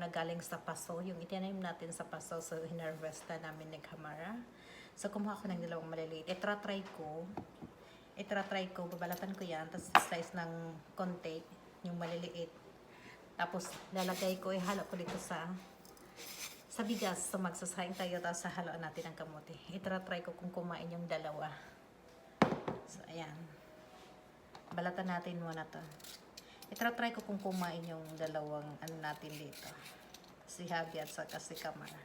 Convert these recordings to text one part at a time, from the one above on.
na galing sa paso. Yung itinanim natin sa paso, so hinarvest na namin ni Kamara. So kumuha ko ng dalawang maliliit. Itra-try ko. Itra-try ko, babalatan ko yan. Tapos slice ng konti, yung maliliit. Tapos lalagay ko, ihalo ko dito sa sa bigas. So magsasaing tayo, tapos haloan natin ang kamote. Itra-try ko kung kumain yung dalawa. So ayan. Balatan natin muna to. Itra-try ko kung kumain yung dalawang ano natin dito. Si Javi at saka si Kamara.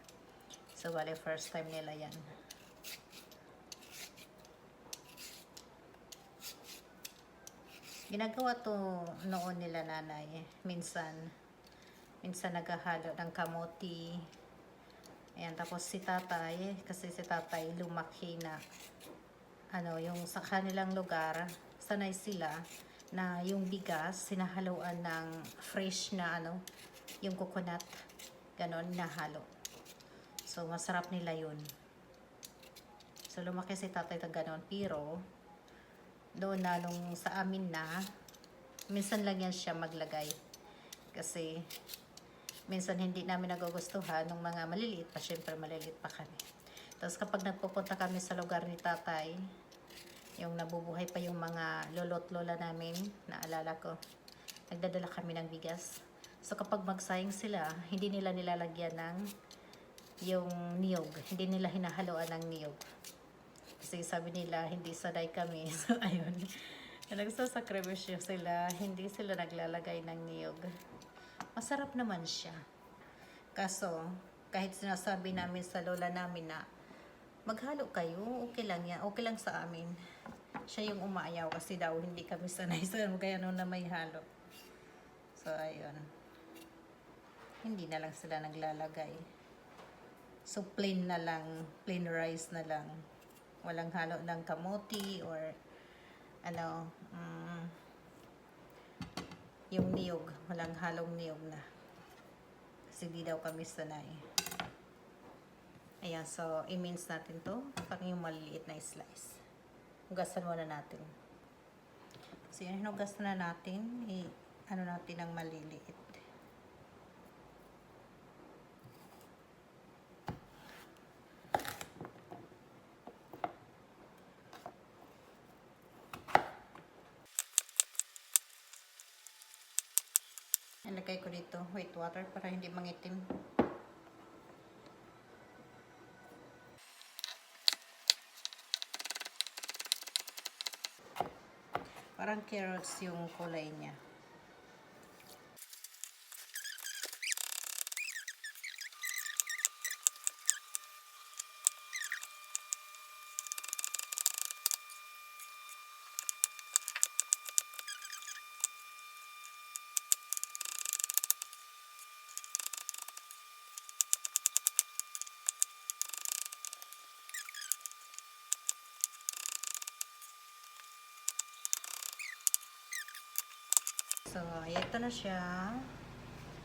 So, bali, first time nila yan. Ginagawa to noon nila nanay. Minsan, minsan naghahalo ng kamuti. Ayan, tapos si tatay, kasi si tatay lumaki na ano, yung sa kanilang lugar, sanay sila na yung bigas, sinahaluan ng fresh na ano, yung coconut, ganon, nahalo. So, masarap nila yun. So, lumaki si tatay na ganon, pero, doon na nung sa amin na, minsan lang yan siya maglagay. Kasi, minsan hindi namin nagugustuhan ng mga maliliit pa, syempre maliliit pa kami. Tapos kapag nagpupunta kami sa lugar ni tatay, yung nabubuhay pa yung mga lolo't lola namin, naalala ko, nagdadala kami ng bigas. So kapag magsayang sila, hindi nila nilalagyan ng yung niyog. Hindi nila hinahaluan ng niyog. Kasi sabi nila, hindi sanay kami. So ayun, nagsasakripisyo sila, hindi sila naglalagay ng niyog. Masarap naman siya. Kaso, kahit sinasabi namin sa lola namin na maghalo kayo, okay lang yan, okay lang sa amin. Siya yung umaayaw kasi daw hindi kami sanay sa kaya noon na may halo. So, ayun. Hindi na lang sila naglalagay. So, plain na lang, plain rice na lang. Walang halo ng kamote or ano, mm, yung niyog. Walang halong niyog na. Kasi di daw kami sanay. Ayan, so i-mince natin to. Pag yung maliliit na slice. Hugasan muna natin. So yun, hinugasan na natin. I, ano natin ang maliliit. Ilagay ko dito white water para hindi mangitim. Parang carrots yung kulay niya. So, ito na siya.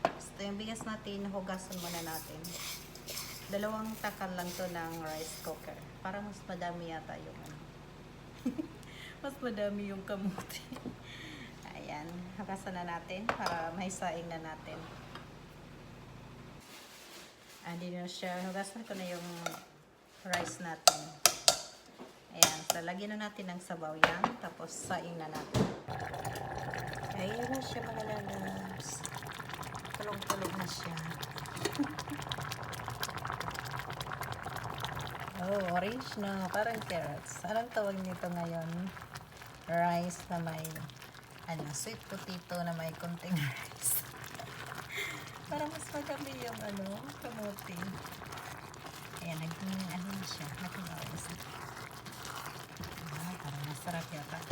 Ito yung bigas natin, hugasan muna natin. Dalawang takal lang to ng rice cooker. Para mas madami yata yung ano. mas madami yung kamuti. Ayan, hugasan na natin para may saing na natin. Andi na siya. Hugasan ko na yung rice natin. Ayan, so lagyan na natin ng sabaw yan. Tapos saing na natin. Ayan na siya mga lalabs. Tulong-tulong na siya. oh, orange na. Parang carrots. Anong tawag nito ngayon? Rice na may ano, sweet potato na may konting rice. Para mas madami yung ano, kamote. Ayan, naging ano na siya. Orange. Ah, parang masarap yata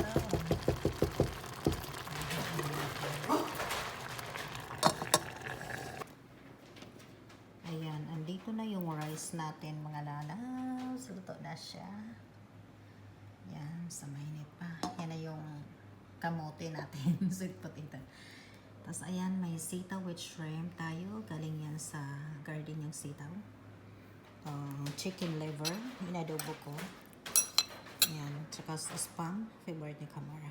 ito. Na yung rice natin mga lalas. Luto na siya. Yan, sa mainit pa. Yan na yung kamote natin, sweet potato. Tapos ayan, may sitaw with shrimp tayo. Galing yan sa garden yung sitaw. Uh, chicken liver, inadobo ko. Ayan, tsaka sa spam, favorite ni Kamara.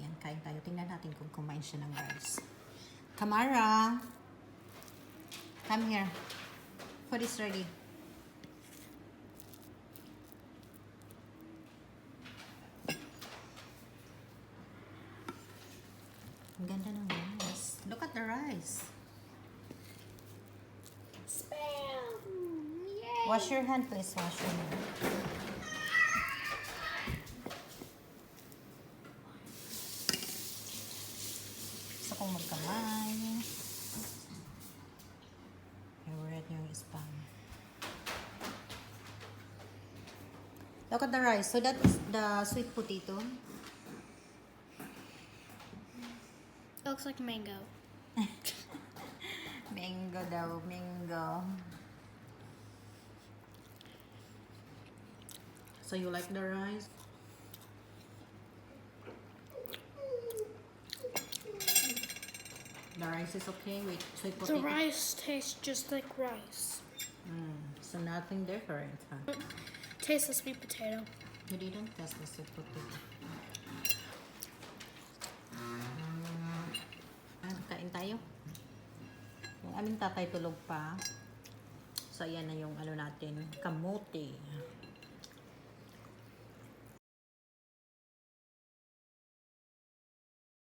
Ayan, kain tayo. Tingnan natin kung kumain siya ng rice. Kamara! Come here. Food is ready. Ang ganda ng rice. Look at the rice. Spam! Yay! Wash your hand, please. Wash your hand. Look at the rice. So that is the sweet potato. looks like mango. Mango daw, mango. So you like the rice? The rice is okay with sweet potato. The rice tastes just like rice. Mm, so nothing different, huh? Tastes the sweet potato. You didn't test the sweet potato. Ah, kain tayo. Yung aming tatay tulog pa. So, ayan na yung ano natin, kamote.